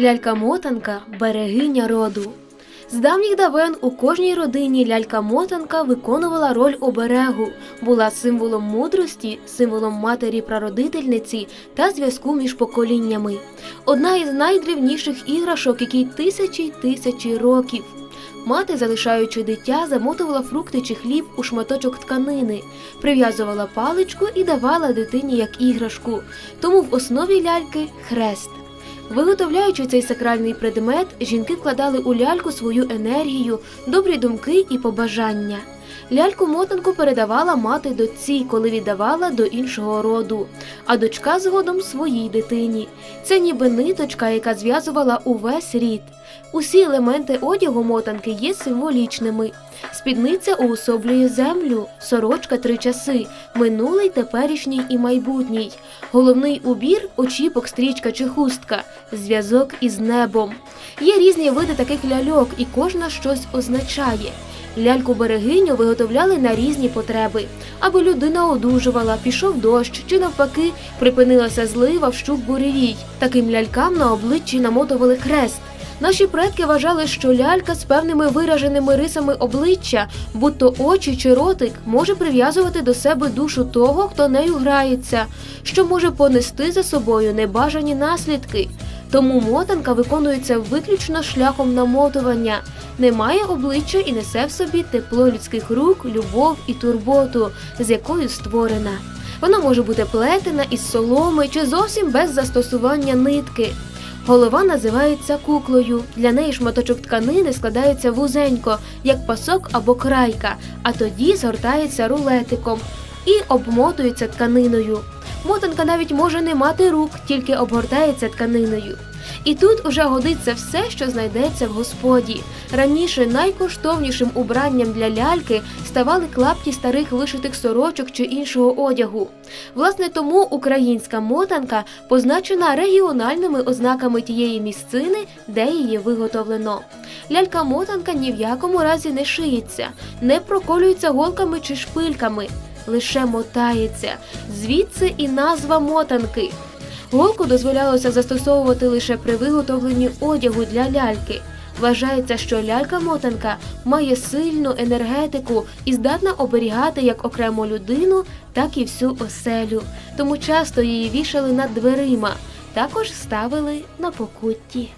Лялька-мотанка берегиня роду. З давніх давен у кожній родині лялька-мотанка виконувала роль оберегу, була символом мудрості, символом матері прародительниці та зв'язку між поколіннями. Одна із найдревніших іграшок, якій тисячі й тисячі років. Мати, залишаючи дитя, замотувала фрукти чи хліб у шматочок тканини, прив'язувала паличку і давала дитині як іграшку. Тому в основі ляльки хрест. Виготовляючи цей сакральний предмет, жінки вкладали у ляльку свою енергію, добрі думки і побажання. Ляльку мотанку передавала мати дочці, коли віддавала до іншого роду, а дочка згодом своїй дитині. Це ніби ниточка, яка зв'язувала увесь рід. Усі елементи одягу мотанки є символічними. Спідниця уособлює землю, сорочка три часи, минулий, теперішній і майбутній. Головний убір очіпок, стрічка чи хустка, зв'язок із небом. Є різні види таких ляльок, і кожна щось означає. Ляльку берегиню виготовляли на різні потреби, аби людина одужувала, пішов дощ чи навпаки припинилася злива, вщух буревій. Таким лялькам на обличчі намотували хрест. Наші предки вважали, що лялька з певними вираженими рисами обличчя, будь-то очі чи ротик, може прив'язувати до себе душу того, хто нею грається, що може понести за собою небажані наслідки. Тому мотанка виконується виключно шляхом намотування, не має обличчя і несе в собі тепло людських рук, любов і турботу, з якою створена. Вона може бути плетена із соломи чи зовсім без застосування нитки. Голова називається куклою. Для неї шматочок тканини складається вузенько, як пасок або крайка, а тоді згортається рулетиком і обмотується тканиною. Мотанка навіть може не мати рук, тільки обгортається тканиною. І тут уже годиться все, що знайдеться в господі. Раніше найкоштовнішим убранням для ляльки ставали клапті старих вишитих сорочок чи іншого одягу. Власне, тому українська мотанка позначена регіональними ознаками тієї місцини, де її виготовлено. Лялька-мотанка ні в якому разі не шиється, не проколюється голками чи шпильками, лише мотається. Звідси і назва мотанки. Голку дозволялося застосовувати лише при виготовленні одягу для ляльки. Вважається, що лялька-мотанка має сильну енергетику і здатна оберігати як окрему людину, так і всю оселю. Тому часто її вішали над дверима, також ставили на покутті.